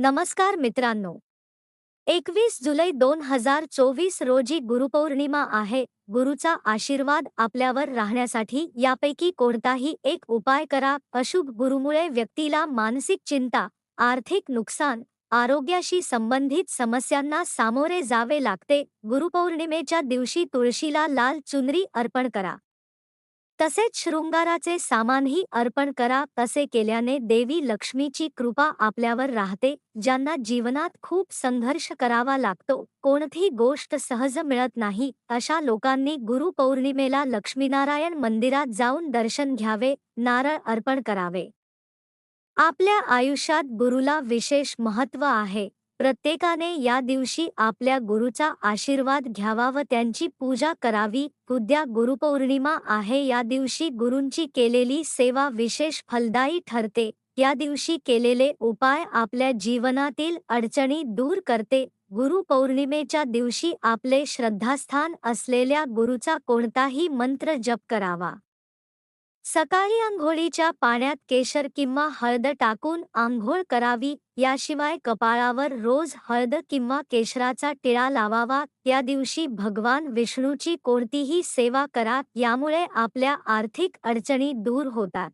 नमस्कार मित्रांनो. एकवीस जुलै दोन हजार चोवीस रोजी गुरुपौर्णिमा आहे. गुरुचा आशीर्वाद आपल्यावर राहण्यासाठी यापैकी कोणताही एक उपाय करा. अशुभ गुरुमुळे व्यक्तीला मानसिक चिंता आर्थिक नुकसान आरोग्याशी संबंधित समस्यांना सामोरे जावे लागते. गुरुपौर्णिमेच्या दिवशी तुळशीला लाल चुनरी अर्पण करा. तसेच शृंगाराचे सामानही अर्पण करा तसे केल्याने देवी लक्ष्मीची कृपा आपल्यावर राहते ज्यांना जीवनात खूप संघर्ष करावा लागतो. कोणतीही गोष्ट सहज मिळत नाही अशा लोकांनी गुरुपौर्णिमेला लक्ष्मीनारायण मंदिरात जाऊन दर्शन घ्यावे नारळ अर्पण करावे. आपल्या आयुष्यात गुरुला विशेष महत्त्व आहे. प्रत्येकाने या दिवशी आपल्या गुरुचा आशीर्वाद घ्यावा व त्यांची पूजा करावी. उद्या गुरुपौर्णिमा आहे. या दिवशी गुरूंची केलेली सेवा विशेष फलदायी ठरते. या दिवशी केलेले उपाय आपल्या जीवनातील अडचणी दूर करते. गुरुपौर्णिमेच्या दिवशी आपले श्रद्धास्थान असलेल्या गुरुचा कोणताही मंत्र जप करावा. सकाळी आंघोळीच्या पाण्यात केशर किंवा हळद टाकून आंघोळ करावी याशिवाय कपाळावर रोज हळद किंवा केशराचा टिळा लावावा या दिवशी भगवान विष्णूची कोणतीही सेवा करा यामुळे आपल्या आर्थिक अडचणी दूर होतात.